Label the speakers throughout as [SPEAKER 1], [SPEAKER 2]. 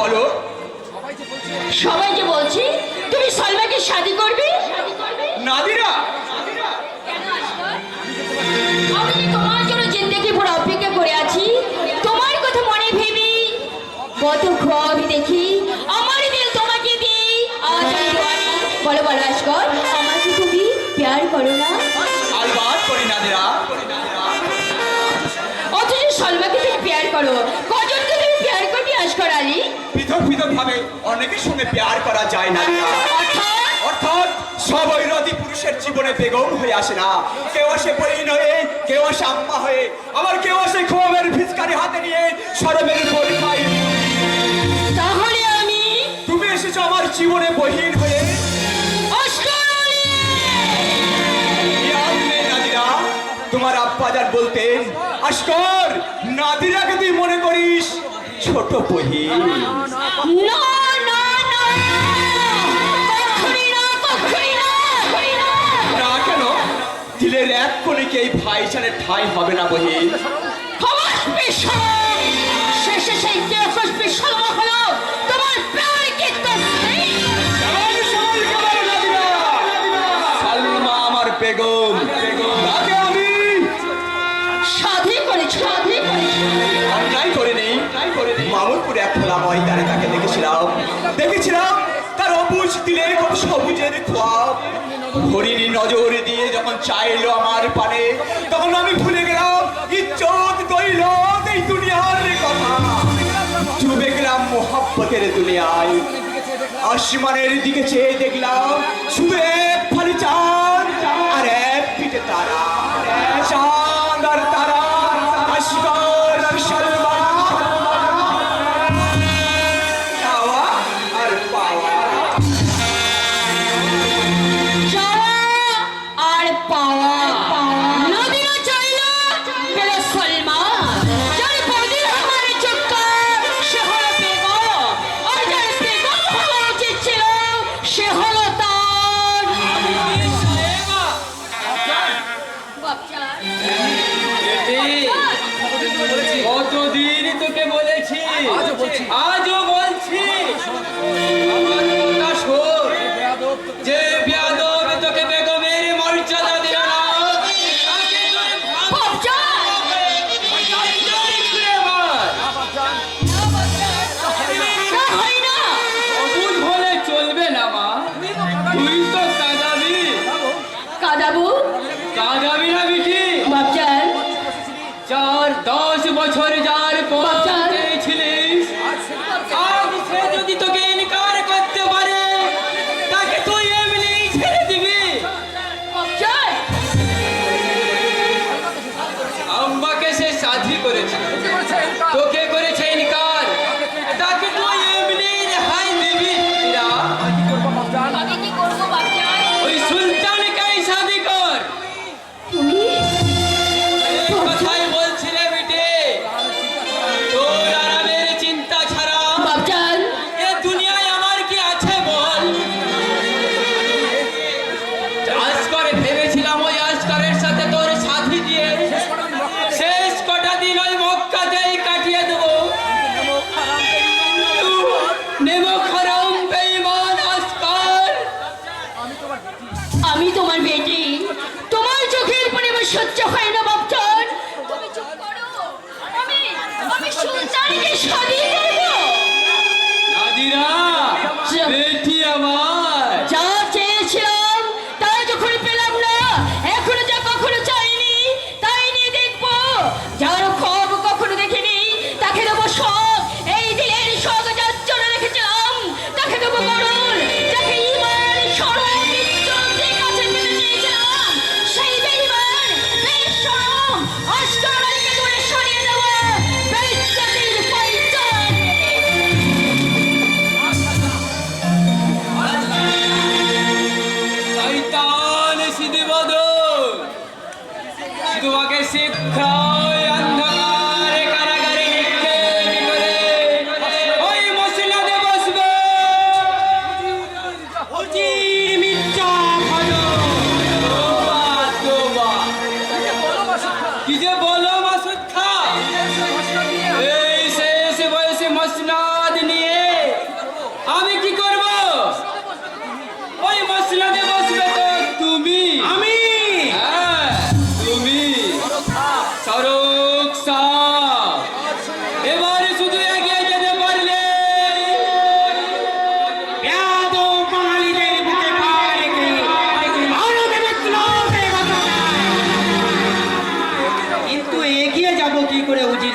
[SPEAKER 1] বলো।
[SPEAKER 2] সবাইকে বলছি তুমি সলমাকে শাদি করবে?
[SPEAKER 1] নাদিরা!
[SPEAKER 2] আমি তোমার জন্য জিন্দগি পুরো অপেক্ষা করে আছি। তোমার কথা মনে ভেবে কত দেখি। আমার দিল তোমাকে দিই আজ আমি তোমাকে বলো বলো আজকর আমাকে তুমি প্যার করো না। অথচ সলমাকে তুমি প্যার করো।
[SPEAKER 1] পৃথক পৃথক ভাবে অনেকের সঙ্গে প্যার করা যায় না।
[SPEAKER 2] অর্থাৎ
[SPEAKER 1] সব ঐরতি পুরুষের জীবনে বেগম হয়ে আসে না। কেউ আসে বইন হয়ে কেউ আসে আম্মা হয়ে। আবার কেউ আসে খোমের ভিজকারি হাতে নিয়ে সরমের পরীক্ষায়
[SPEAKER 2] তাহলে আমি
[SPEAKER 1] তুমি এসেছ আমার জীবনে বহিন হয়ে। তোমার আব্বাজান বলতেন আসকর নাদিরাকে তুই মনে করিস? ছোট বহি
[SPEAKER 2] না
[SPEAKER 1] কেন? দিলের এক কোণে কি এই ভাইচারে ঠাই হবে না
[SPEAKER 2] বহি শেষে সেই হলো।
[SPEAKER 1] নজর দিয়ে যখন চাইলো আমার পানে, তখন আমি ভুলে গেলাম ইজ্জত দইল এই দুনিয়ার কথা। ডুবে গেলাম মোহাব্বতের দুনিয়ায়। আসমানের দিকে চেয়ে দেখলাম শুধু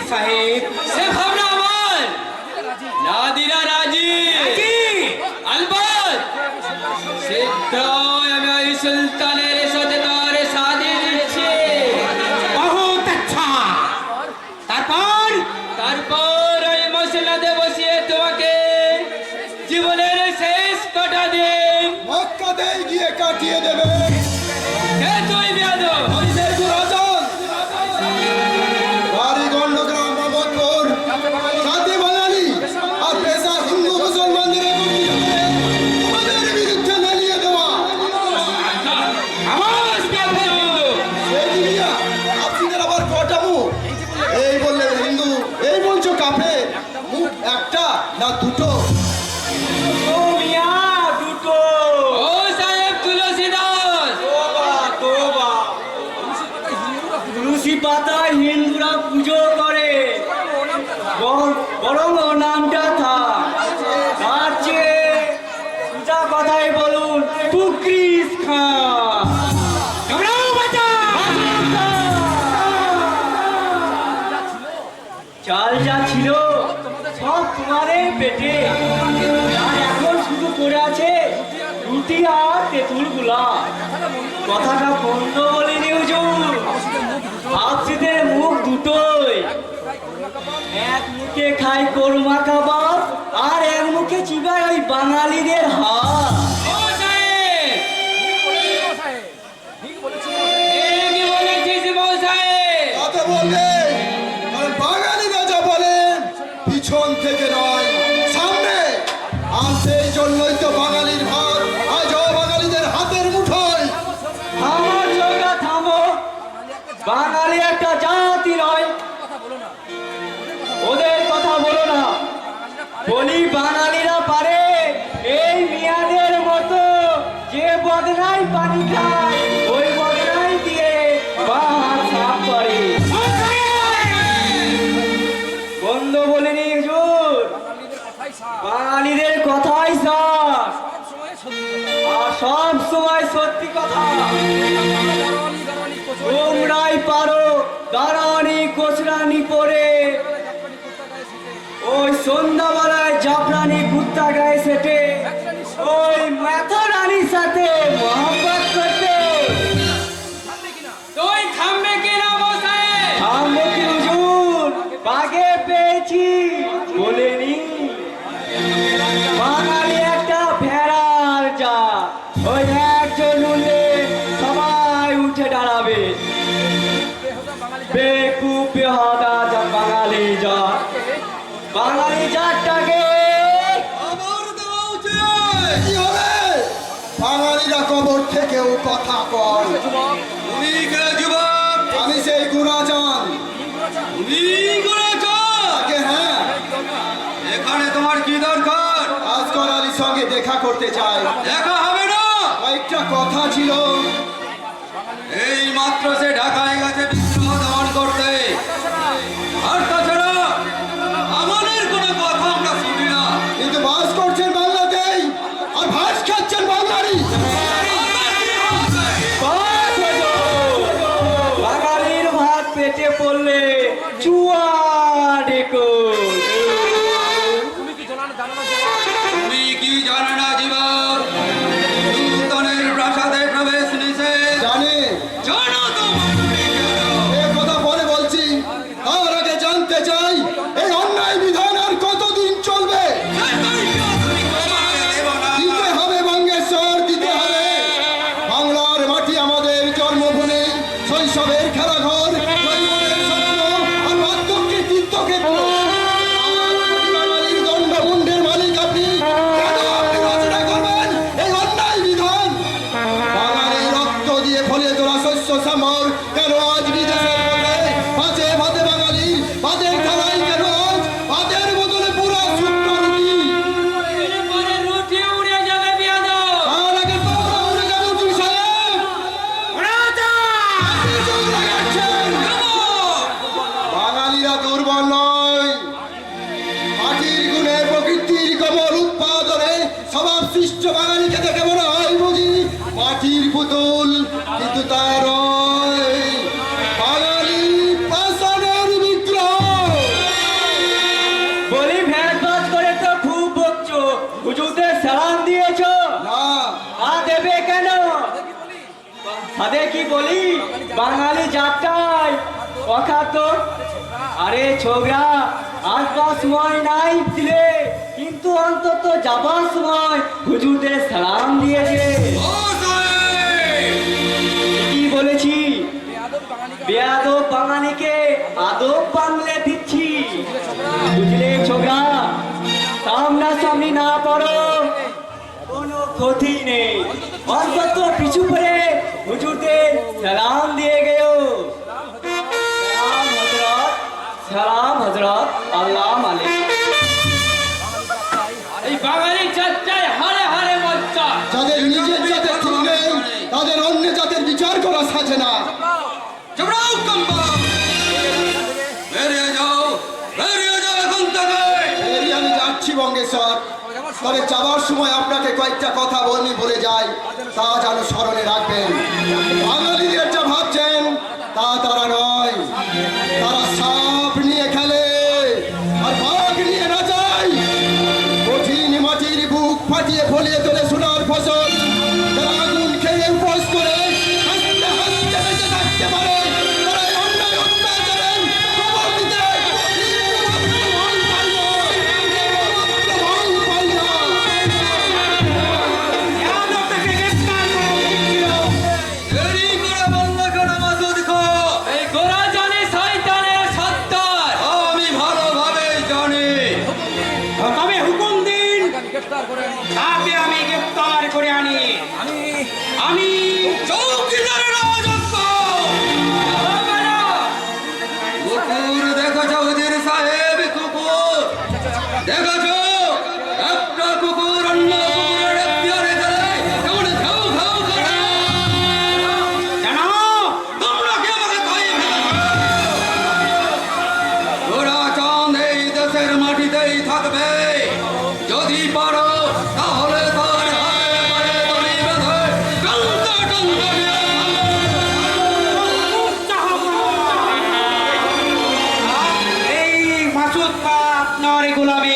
[SPEAKER 3] Fahim. বরং ও নামটা থাক। তার চেয়ে সোজা কথায় বলুন টুকরিস খান চাল যা ছিল, সব তোমারে পেটে। এখন শুধু পড়ে আছে রুটি আর তেঁতুল কথাটা বন্ধ বলে বলিনি হুজুর মুখ দুটোই এক মুখে খাই কোরমা কাবাব আর এক মুখে চিবাই ওই বাঙালিদের হাত। বদনাই পানি কথাই সব। সত্যি কথা। তোমরাই পারো দাঁড়ানি কোচরানি পরে। ওই সন্ধ্যাবেলায় জাফরানি কুত্তা গায়ে সেটে।
[SPEAKER 1] ¡Hoy,
[SPEAKER 4] matoralízate! ¡Hoy!
[SPEAKER 1] এখানে তোমার কি দরকার
[SPEAKER 4] আজকর আলীর সঙ্গে দেখা করতে চাই
[SPEAKER 1] দেখা হবে না
[SPEAKER 4] কয়েকটা কথা ছিল
[SPEAKER 1] এই মাত্র সে ঢাকায় গেছে।
[SPEAKER 3] পেটে পড়লে চুয়া ডেকো
[SPEAKER 4] সৃষ্ট বাঙালিকে দেখে মনে হয় বুঝি মাটির পুতুল কিন্তু তার বাঙালি পাষাণের বিগ্রহ।
[SPEAKER 3] বলি ভ্যাট করে তো খুব দিয়েছ?
[SPEAKER 5] না। দেবে কেন? কি বলি বাঙালি আরে ছোকরা আসবার সময় নাই দিলে কিন্তু অন্তত যাবার সময় হুজুরদের সালাম দিয়েছে কি বলেছি? বেয়াদব বাঙালিকে আদব বাংলে দিচ্ছি। বুঝলে ছোকরা? সামনা সামনি না পড়ো কোনো ক্ষতি নেই। অন্তত পিছু করে হুজুরদের সালাম দিয়ে গেও। সালাম হজরত সালাম হজরত আল্লাহ মালিক।
[SPEAKER 4] না
[SPEAKER 6] সাজনা কম্বা এখন থেকে।
[SPEAKER 4] তবে যাওয়ার সময় আপনাকে কয়েকটা কথা বলি বলে যাই। তা যেন স্মরণে রাখবেন। বাঙালিদের
[SPEAKER 5] সরকারে গোলামী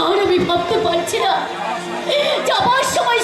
[SPEAKER 2] আর আমি ভাবতে পারছি না। যাবার সময়